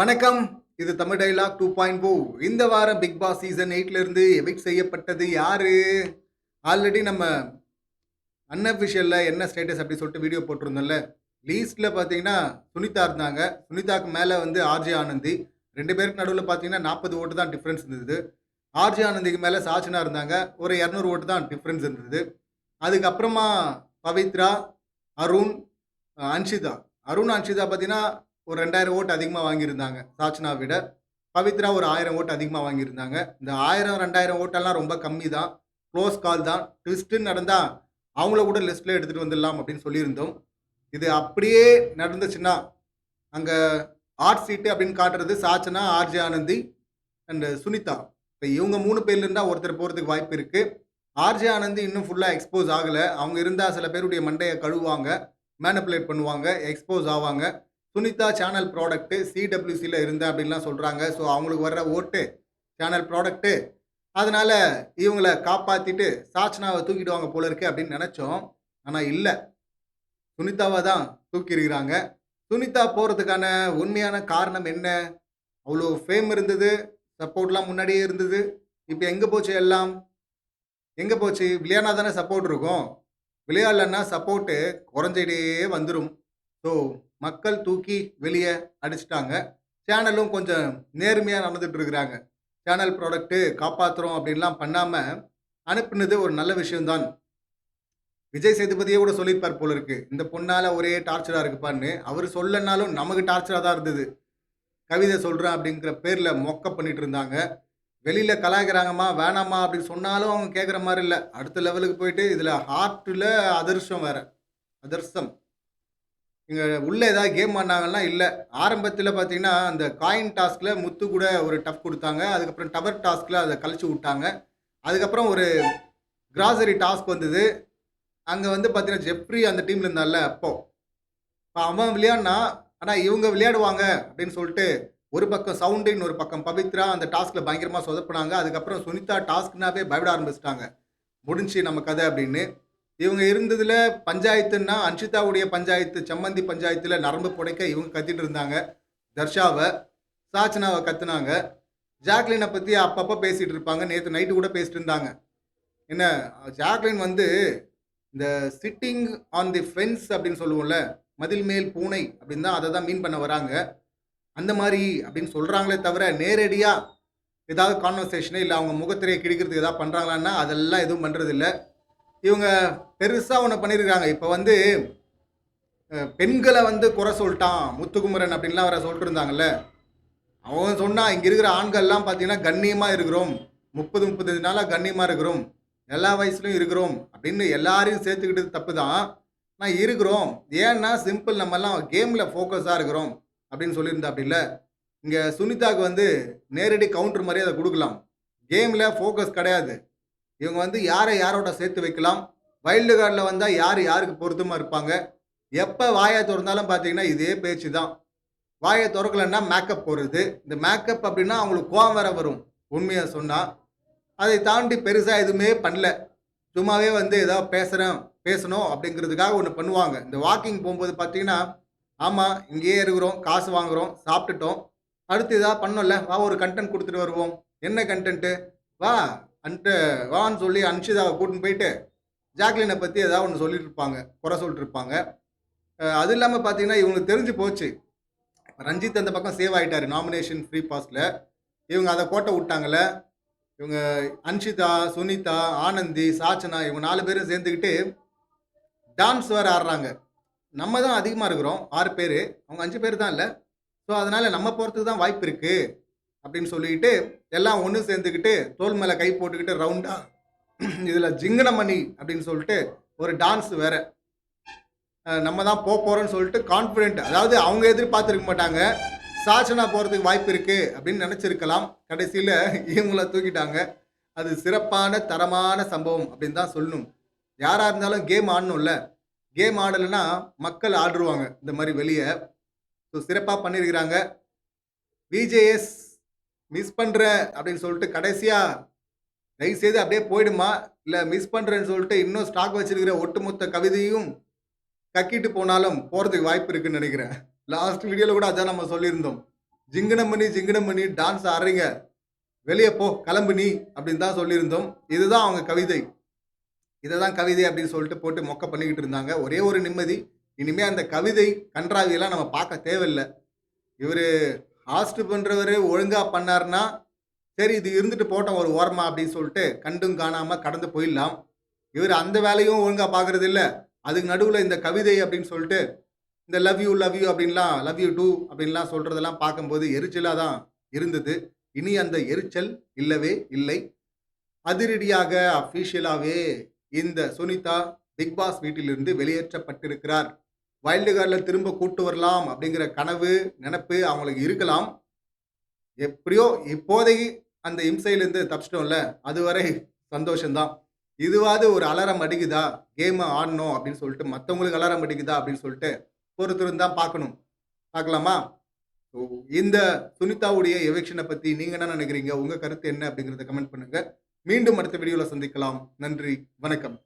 வணக்கம். இது Tamil dialogue two point இந்த வாரம் பிக் பாஸ் சீசன் எயிட்ல இருந்து எவிக்ட் செய்யப்பட்டது யாரு? ஆல்ரெடி நம்ம அன்அஃபிஷியலில் என்ன ஸ்டேட்டஸ் அப்படி சொல்லிட்டு வீடியோ போட்டிருந்தோம்ல லீஸ்ட்ல பார்த்தீங்கன்னா சுனிதா இருந்தாங்க. சுனிதாக்கு மேலே வந்து ஆர்ஜே ஆனந்தி. ரெண்டு பேருக்கு நடுவில் பார்த்தீங்கன்னா நாற்பது ஓட்டு தான் டிஃப்ரென்ஸ் இருந்தது. ஆர்ஜே ஆனந்திக்கு மேலே சாச்சனா இருந்தாங்க. ஒரு இரநூறு ஓட்டு தான் டிஃப்ரென்ஸ் இருந்தது. அதுக்கப்புறமா பவித்ரா அருண் அன்ஷிதா. அருண் அன்ஷிதா பார்த்தீங்கன்னா ஒரு ரெண்டாயிரம் ஓட்டு அதிகமாக வாங்கியிருந்தாங்க சாச்சனா விட. பவித்ரா ஒரு ஆயிரம் ஓட்டு அதிகமாக வாங்கியிருந்தாங்க. இந்த ஆயிரம் ரெண்டாயிரம் ஓட்டெல்லாம் ரொம்ப கம்மி தான் க்ளோஸ் கால் தான். ட்விஸ்ட்டுன்னு நடந்தால் அவங்கள கூட லிஸ்ட்டில் எடுத்துகிட்டு வந்துடலாம் அப்படின்னு சொல்லியிருந்தோம். இது அப்படியே நடந்துச்சுன்னா அங்கே ஆர்ட் சீட்டு அப்படின்னு காட்டுறது சாச்சனா ஆர்ஜே ஆனந்தி அண்டு சுனிதா. இப்போ இவங்க மூணு பேர்ல இருந்தால் ஒருத்தர் போகிறதுக்கு வாய்ப்பு இருக்குது ஆர்ஜே ஆனந்தி இன்னும் ஃபுல்லாக எக்ஸ்போஸ் ஆகலை. அவங்க இருந்தால் சில பேருடைய மண்டையை கழுவுவாங்க மேனிப்புலேட் பண்ணுவாங்க எக்ஸ்போஸ் ஆவாங்க. சுனிதா சேனல் ப்ராடக்ட்டு சிடபிள்யூசியில் இருந்தேன் அப்படின்லாம் சொல்கிறாங்க ஸோ அவங்களுக்கு வர்ற ஓட்டு சேனல் ப்ராடக்ட்டு அதனால் இவங்களை காப்பாற்றிட்டு சாச்சனாவை தூக்கிடுவாங்க போல இருக்கு அப்படின்னு நினச்சோம். ஆனால் இல்லை. சுனிதாவை தான் தூக்கியிருக்கிறாங்க. சுனிதா போகிறதுக்கான உண்மையான காரணம் என்ன? அவ்வளோ ஃபேம் இருந்தது சப்போர்ட்லாம் முன்னாடியே இருந்தது. இப்போ எங்கே போச்சு எல்லாம்? எங்கே போச்சு? விளையாடினா தானே சப்போர்ட் இருக்கும். விளையாடலன்னா சப்போர்ட்டு குறைஞ்சிட்டே வந்துடும் ஸோ மக்கள் தூக்கி வெளியே அடிச்சிட்டாங்க. சேனலும் கொஞ்சம் நேர்மையாக நடந்துட்டு இருக்கிறாங்க சேனல் ப்ராடக்ட்டு காப்பாற்றுறோம் அப்படின்லாம் பண்ணாமல் அனுப்புனது ஒரு நல்ல விஷயம்தான். விஜய் சேதுபதியே கூட சொல்லியிருப்பார் போல இருக்கு இந்த பொண்ணால் ஒரே டார்ச்சராக இருக்குப்பான்னு. அவர் சொல்லனாலும் நமக்கு டார்ச்சராக தான் இருந்தது. கவிதை சொல்கிறேன் அப்படிங்கிற பேரில் மொக்க பண்ணிட்டு இருந்தாங்க. வெளியில் கலாய்க்கிறாங்கம்மா வேணாமா அப்படின்னு சொன்னாலும் அவங்க கேட்குற மாதிரி இல்லை. அடுத்த லெவலுக்கு போயிட்டு இதில் ஹார்ட்டில் அதிர்ஷம் வேறு. அதிர்ஷ்டம். இங்கே உள்ளே ஏதாவது கேம் ஆடினாங்கன்னா இல்லை. ஆரம்பத்தில் பார்த்தீங்கன்னா அந்த காயின் டாஸ்கில் முத்து கூட ஒரு டஃப் கொடுத்தாங்க. அதுக்கப்புறம் டவர் டாஸ்கில் அதை கழிச்சு விட்டாங்க. அதுக்கப்புறம் ஒரு கிராசரி டாஸ்க் வந்தது. அங்கே வந்து பார்த்தீங்கன்னா ஜெப்ரி அந்த டீமில் இருந்தால அப்போ. இப்போ அவன் விளையாடினா ஆனால் இவங்க விளையாடுவாங்க. அப்படின்னு சொல்லிட்டு ஒரு பக்கம் சவுண்டு இன்னொரு பக்கம் பவித்ரா அந்த டாஸ்கில் பயங்கரமாக சொதப்புனாங்க. அதுக்கப்புறம் சுனிதா டாஸ்க்னாவே பயப்பட ஆரம்பிச்சிட்டாங்க. முடிஞ்சு நம்ம கதை அப்படின்னு. இவங்க இருந்ததில் பஞ்சாயத்துன்னா அன்ஷிதாவுடைய பஞ்சாயத்து சம்மந்தி பஞ்சாயத்தில் நரம்பு புடைக்க இவங்க கத்திட்டு இருந்தாங்க. தர்ஷாவை சாச்சனாவை கத்துனாங்க. ஜாக்லினை பற்றி அப்பப்போ பேசிகிட்டு இருப்பாங்க. நேற்று நைட்டு கூட பேசிட்டு இருந்தாங்க. என்ன ஜாக்லின் வந்து இந்த சிட்டிங் ஆன் தி ஃபென்ஸ் அப்படின்னு சொல்லுவோம்ல மதில் மேல் பூனை அப்படின்னு தான் அதை தான் மீன் பண்ண வராங்க. அந்த மாதிரி அப்படின்னு சொல்கிறாங்களே தவிர நேரடியாக ஏதாவது கான்வர்சேஷனு இல்லை அவங்க முகத்திரையை கிழிக்கிறதுக்கு ஏதாவது பண்ணுறாங்களான்னா அதெல்லாம் எதுவும் பண்ணுறதில்ல இவங்க பெருசாக ஒன்று பண்ணியிருக்காங்க இப்போ வந்து பெண்களை வந்து குறை சொல்லிட்டான் முத்துக்குமரன் அப்படின்லாம் வர சொல்லிட்டு இருந்தாங்கல்ல அவன் சொன்னால் இங்கே இருக்கிற ஆண்கள்லாம் பார்த்தீங்கன்னா கண்ணியமாக இருக்கிறோம். முப்பது முப்பத்தஞ்சு நாளாக கண்ணியமாக இருக்கிறோம். எல்லா வயசுலையும் இருக்கிறோம் அப்படின்னு எல்லாரையும் சேர்த்துக்கிட்டது தப்பு தான் நான் இருக்கிறோம். ஏன்னா சிம்பிள் நம்மெல்லாம் கேமில் ஃபோக்கஸாக இருக்கிறோம் அப்படின்னு சொல்லியிருந்தா அப்படி இல்லை இங்கே சுனிதாவுக்கு வந்து நேரடி கவுண்டர் மாதிரி அதை கொடுக்கலாம். கேமில் ஃபோக்கஸ் கிடையாது. இவங்க வந்து யாரை யாரோட சேர்த்து வைக்கலாம்? வைல்டு கார்டில் வந்தால் யார் யாருக்கு பொருத்தமாக இருப்பாங்க? எப்போ வாயை திறந்தாலும் பார்த்தீங்கன்னா இதே பேச்சு தான் வாயை திறக்கலன்னா மேக்கப் போடுறது. இந்த மேக்கப் அப்படின்னா அவங்களுக்கு கோவம் வேற வரும் உண்மையாக சொன்னால் அதை தாண்டி பெருசாக எதுவுமே பண்ணல. சும்மாவே வந்து ஏதாவது பேசுகிறேன் பேசணும் அப்படிங்கிறதுக்காக ஒன்று பண்ணுவாங்க. இந்த வாக்கிங் போகும்போது பார்த்தீங்கன்னா ஆமாம் இங்கேயே இருக்கிறோம் காசு வாங்குகிறோம் சாப்பிட்டுட்டோம். அடுத்து ஏதாவது பண்ணோம்ல வா ஒரு கண்டென்ட் கொடுத்துட்டு வருவோம். என்ன கண்டென்ட்டு வா அன்ட்டு வான்னு சொல்லி அன்ஷிதாவை கூட்டின்னு போயிட்டு ஜாக்லினை பற்றி ஏதாவது ஒன்று சொல்லிட்டு இருப்பாங்க குறை சொல்லிட்டு இருப்பாங்க அது இல்லாமல் பார்த்தீங்கன்னா இவங்களுக்கு தெரிஞ்சு போச்சு. ரஞ்சித் அந்த பக்கம் சேவ் ஆகிட்டார் நாமினேஷன் ஃப்ரீ பாஸ்டில் இவங்க அதை கோட்டை விட்டாங்கல்ல. இவங்க அன்ஷிதா சுனிதா ஆனந்தி சாச்சனா இவங்க நாலு பேரும் சேர்ந்துக்கிட்டு டான்ஸ் வேறு ஆடுறாங்க. நம்ம தான் அதிகமாக இருக்கிறோம் ஆறு பேர். அவங்க அஞ்சு பேர் தான் இல்லை. ஸோ அதனால் நம்ம போகிறதுக்கு தான் வாய்ப்பு இருக்குது அப்படின்னு சொல்லிட்டு எல்லாம் ஒன்று சேர்ந்துக்கிட்டு தோல் மேலே கை போட்டுக்கிட்டு ரவுண்டாக இதில் ஜிங்கனமணி அப்படின்னு சொல்லிட்டு ஒரு டான்ஸ் வேற. நம்ம தான் போக போகிறோம்னு சொல்லிட்டு கான்ஃபிடென்ட் அதாவது அவங்க எதிர்பார்த்துருக்க மாட்டாங்க. சாச்சனா போகிறதுக்கு வாய்ப்பு இருக்குது அப்படின்னு நினச்சிருக்கலாம். கடைசியில் இவங்கள தூக்கிட்டாங்க. அது சிறப்பான தரமான சம்பவம் அப்படின்னு தான் சொல்லணும். யாராக இருந்தாலும் கேம் ஆடணும்ல. கேம் ஆடலைன்னா மக்கள் ஆடுருவாங்க இந்த மாதிரி வெளியே. ஸோ சிறப்பாக பண்ணியிருக்கிறாங்க விஜேஎஸ் மிஸ் பண்ணுற அப்படின்னு சொல்லிட்டு கடைசியாக தயவுசெய்து அப்படியே போயிடுமா? இல்லை மிஸ் பண்ணுறேன்னு சொல்லிட்டு இன்னும் ஸ்டாக் வச்சிருக்கிற ஒட்டுமொத்த கவிதையும் கக்கிட்டு போனாலும் போகிறதுக்கு வாய்ப்பு இருக்குன்னு நினைக்கிறேன். லாஸ்ட் வீடியோவில் கூட அதான் நம்ம சொல்லியிருந்தோம். ஜிங்கனம் பண்ணி ஜிங்கனம் பண்ணி டான்ஸ் ஆடுறீங்க. வெளியே போ கிளம்பு நீ அப்படின்னு தான் சொல்லியிருந்தோம். இதுதான் அவங்க கவிதை. இதை தான் கவிதை அப்படின்னு சொல்லிட்டு போட்டு மொக்க பண்ணிக்கிட்டு இருந்தாங்க. ஒரே ஒரு நிம்மதி. இனிமேல் அந்த கவிதை கன்றாவியெல்லாம் நம்ம பார்க்க தேவையில்லை. இவர் ஆஸ்ட் பண்ணுறவர் ஒழுங்காக பண்ணாருன்னா சரி இது இருந்துட்டு போட்டோம் ஒரு ஓரமாக அப்படின்னு சொல்லிட்டு கண்டும் காணாமல் கடந்து போயிடலாம். இவர் அந்த வேலையும் ஒழுங்காக பார்க்குறது இல்லை. அதுக்கு நடுவில் இந்த கவிதை அப்படின்னு சொல்லிட்டு இந்த லவ் யூ லவ் யூ அப்படின்லாம் லவ் யூ டூ அப்படின்லாம் சொல்கிறதெல்லாம் பார்க்கும்போது எரிச்சலாக தான் இருந்தது. இனி அந்த எரிச்சல் இல்லவே இல்லை. அதிரடியாக அஃபீஷியலாகவே இந்த சுனிதா பிக் பாஸ் வீட்டிலிருந்து வெளியேற்றப்பட்டிருக்கிறார். வைல்டு கார்டில் திரும்ப கூட்டு வரலாம் அப்படிங்கிற கனவு நினப்பு அவங்களுக்கு இருக்கலாம். எப்படியோ இப்போதைக்கு அந்த இம்சையிலேருந்து தப்பிச்சிட்டோம்ல அதுவரை சந்தோஷம்தான். இதுவாது ஒரு அலாரம் அடிக்குதா? கேமை ஆடணும் அப்படின்னு சொல்லிட்டு மற்றவங்களுக்கு அலாரம் அடிக்குதா அப்படின்னு சொல்லிட்டு பொறுத்திருந்து தான் பார்க்கணும். பார்க்கலாமா? ஸோ இந்த சுனிதாவுடைய எவிக்ஷனை பற்றி நீங்கள் என்ன நினைக்கிறீங்க? உங்கள் கருத்து என்ன அப்படிங்கிறத கமெண்ட் பண்ணுங்கள் மீண்டும் அடுத்த வீடியோவில் சந்திக்கலாம். நன்றி வணக்கம்.